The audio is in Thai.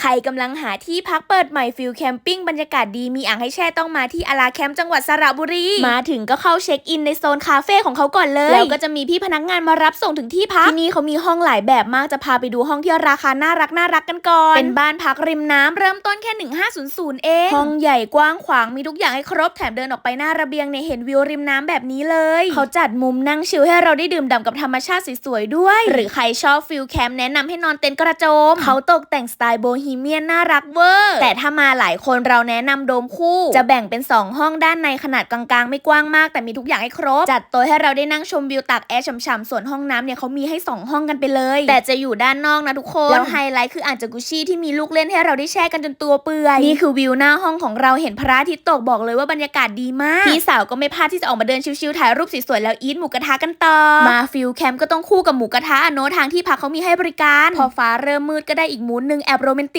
ใครกำลังหาที่พักเปิดใหม่ฟิลแคมปิ้งบรรยากาศดีมีอ่างให้แช่ต้องมาที่อาราแคมป์จังหวัดสระบุรี มาถึงก็เข้าเช็คอินในโซนคาเฟ่ของเขาก่อนเลย แล้วก็จะมีพี่พนักงานมารับส่งถึงที่พัก ที่นี่เขามีห้องหลายแบบมากจะพาไปดูห้องที่ราคาน่ารักน่ารักกันก่อน เป็นบ้านพักริมน้ำเริ่มต้นแค่ 1500 เอง ห้องใหญ่กว้างขวางมีทุกอย่างให้ครบแถมเดินออกไปหน้าระเบียงเนี่ยเห็นวิวริมน้ำแบบนี้เลย เขาจัดมุมนั่งชิลให้เราได้ดื่มด่ำกับธรรมชาติสวยๆด้วย หรือใครชอบฟิลแคมป์แนะนำให้นอนเต็นท์กระโจมเขาตกแต่งสไตล์โบฮีีเมียนน่ารักเวอร์ แต่ถ้ามาหลายคนเราแนะนำโดมคู่ จะแบ่งเป็น 2 ห้องด้านในขนาดกลางๆ ไม่กว้างมากแต่มีทุกอย่างให้ครบ จัดโต๊ะให้เราได้นั่งชมวิวตากแอร์ฉ่ำๆส่วนห้องน้ำเนี่ยเขามีให้ 2 ห้องกันไปเลย แต่จะอยู่ด้านนอกนะทุกคนแล้วไฮไลท์คืออ่างจากุชี่ที่มีลูกเล่นให้เราได้แช่กันจนตัวเปื่อยนี่คือวิวหน้าห้องของเราเห็นพระอาทิตย์ตกบอกเลยว่าบรรยากาศดีมากพี่สาวก็ไม่พลาดที่จะออกมาเดินชิลๆถ่ายรูปสวยๆแล้วอีทหมูกระทะกันต่อมาฟิลแคมป์ก็ต้องคู่กับหมูกระทะอโนะทางที่พักเขามีให้บริการ พอฟ้าเริ่มมืดก็ได้อีกมูดหนึงแอบโรแมนติก